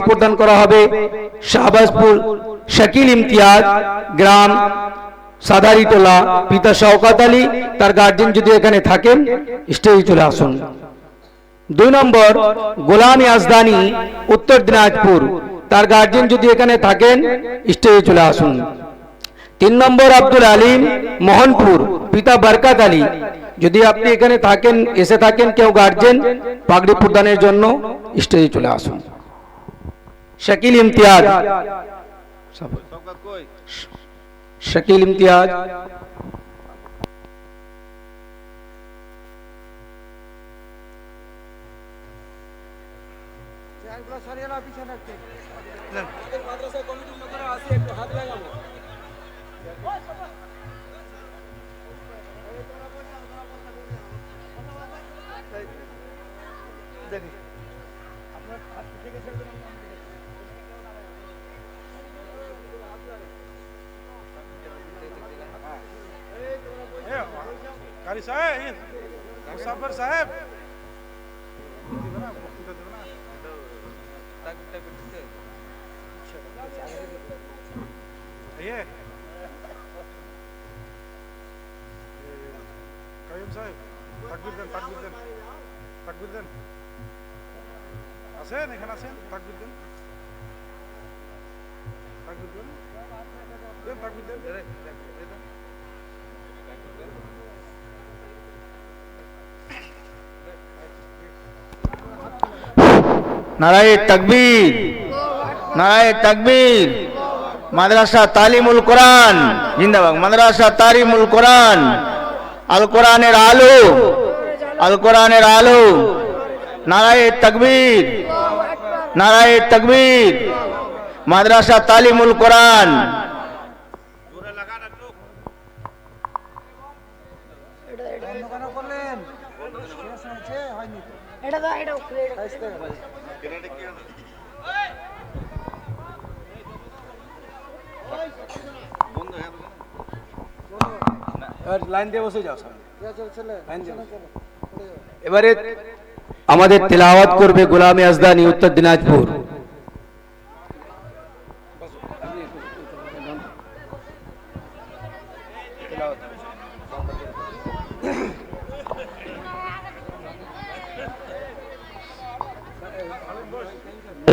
প্রদান করা হবে। শাহবাজপুর শাকিল ইমতিয়াজ গ্রাম সাদারিটোলা। পিতা শওকাত আলী, তার গার্জেন যদি এখানে থাকেন স্টেজে চলে আসুন। দুই নম্বর, গোলামি আজদানি উত্তর দিনাজপুর। তার গার্জেন যদি এখানে থাকেন স্টেজে চলে আসুন। তিন নম্বর, আব্দুল আলিম, মোহনপুর। পিতা বরকাত আলী। যদি আপনি এখানে থাকেন, এসে থাকেন, কেউ গার্জেন পাগড়ি প্রদানের জন্য স্টেজে চলে আসুন। শাকিল ইমতিয়াজ শাকিল ইমতিয়াজ कारी साहेब मुसाफिर साहेब ये কাইম সাহেব তাকবির দেন তাকবির দেন তাকবির দেন আছেন এখানে আছেন তাকবির দেন তাকবির দেন দেন তাকবির দেন নারায় তাকবীর নারায় তাকবীর। মাদ্রাসা তালিমুল কোরআন, জিন্দাবাদ। মাদ্রাসা তালিমুল কোরআন আল কোরআনের আলো আল কোরআনের আলো। নারায় তকবীর নারায় তকবীর। মাদ্রাসা তালিমুল কোরআন এটা দাও এটা উপরে লাইন দিয়ে বসে যাও এবারে আমাদের তেলাওয়াত করবে গোলামে আজদানি উত্তর দিনাজপুর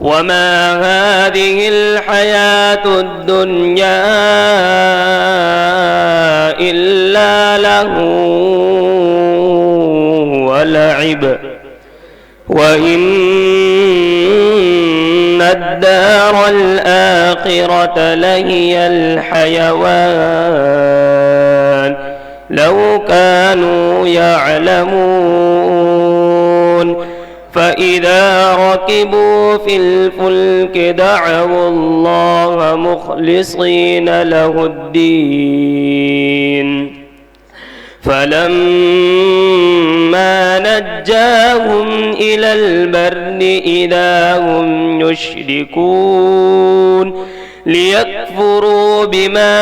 وما هذه الحياة الدنيا إلا له ولعب وإن الدار الآخرة لهي الحيوان لو كانوا يعلمون فإذا ركبوا في الفلك دعوا الله مخلصين له الدين فلما نجاهم إلى البر إذا هم يشركون ليكفروا بما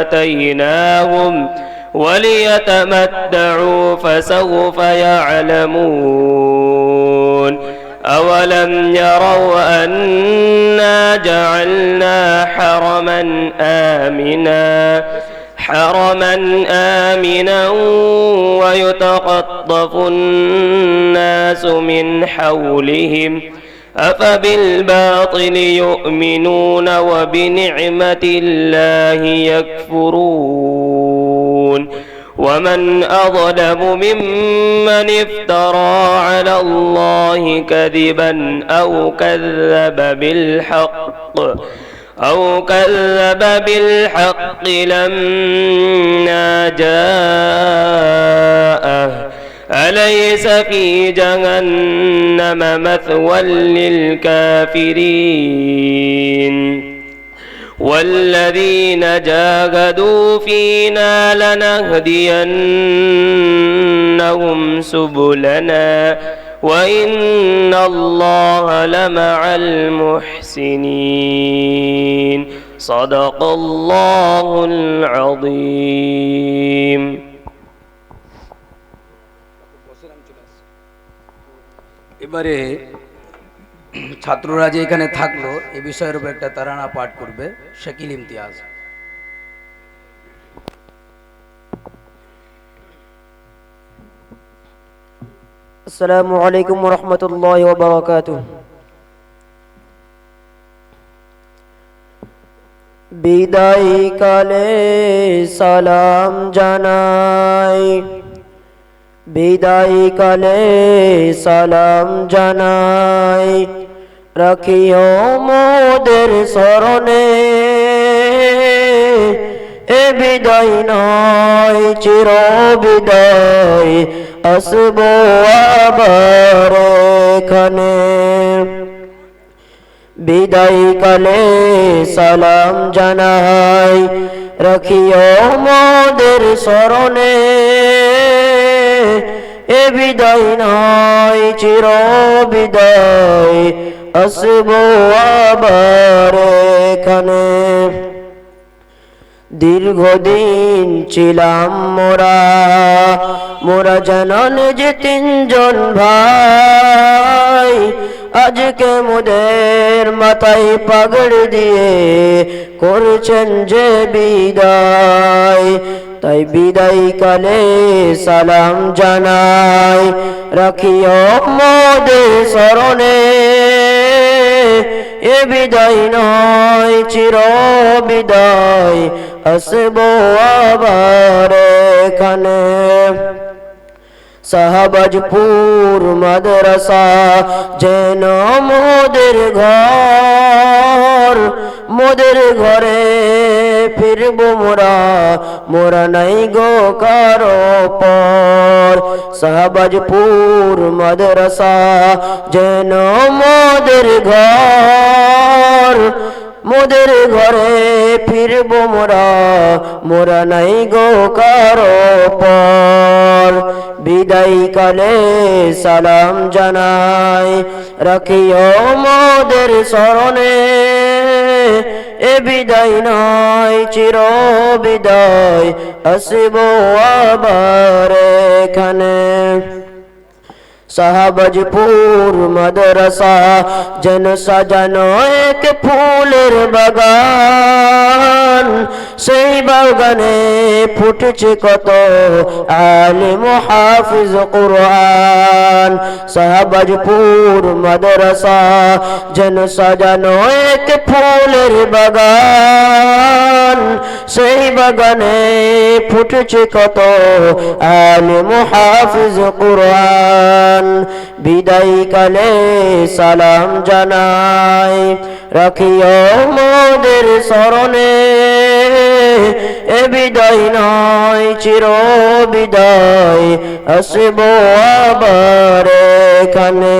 آتيناهم وليتمتعوا فسوف يعلمون. أولم يروا أنا جعلنا حرما آمنا حرما آمنا ويتقطف الناس من حولهم. أفبالباطل يؤمنون وبنعمة الله يكفرون. ومن أظلم ممن افترى على الله كذبا أو كذب بالحق أو كذب بالحق لما جاءه. أليس في جهنم مثوى للكافرين؟ والذين جاهدوا فينا لنهدينهم سبلنا وإن الله لمع المحسنين صدق الله العظيم এবারে ছাত্ররা যে এখানে থাকল, এ বিষয়ের উপর একটা তারানা পাঠ করবে, শাকিল ইমতিয়াজ। আসসালামু আলাইকুম রহমতুল্লাহ বারাকাতু বিদায় কালে সালাম জানাই। বিদায় কালে সালাম জানাই। রাখিও মোদের স্মরণে এ বিদায় নয়, চির বিদায় আসব আবার এখানে। বিদায় কালে সালাম জানাই, রাখিও মোদের স্মরণে এ বিদায় নয়, চির বিদায় আসব আবার এখানে। দীর্ঘদিন ছিলাম মোরা মোরা জানান যে তিনজন ভাই। আজকে মোদের মাথায় পাগড় দিয়ে করছেন যে বিদায়। তাই বিদায় কালে সালাম জানাই। রাখিও মোদের স্মরণে এ বিদায় নয় চির বিদায়। আসব আবার এখানে। শাহবাজপুর মাদ্রাসা যেন মোদের ঘর মোদের ঘরে ফিরব মোরা মোরা নাই গো কারো পর শাহবাজপুর মাদ্রাসা যেন মোদের ঘর মোদের ঘরে ফিরব মোরা মোরা নাই গো কারো পর বিদায় কালে সালাম জানাই। রাখিও মোদের স্মরণে। এ বিদায় নয়, চির বিদায়। আসিব আবার এখানে। শাহবাজপুর মাদ্রাসা যেন সাজানো এক ফুলের বাগান সেই বাগানে ফুটেছে কত আলিম হাফিজ কোরআন শাহবাজপুর মাদ্রাসা যেন সাজানো এক ফুলের বাগান সেই বাগানে ফুটেছে কত আলিম হাফিজ কোরআন বিদায় কালে সালাম জানাই। রাখিও মোদের স্মরণে, এ বিদায় নয়, চির বিদায়, আসব আবার এখানে।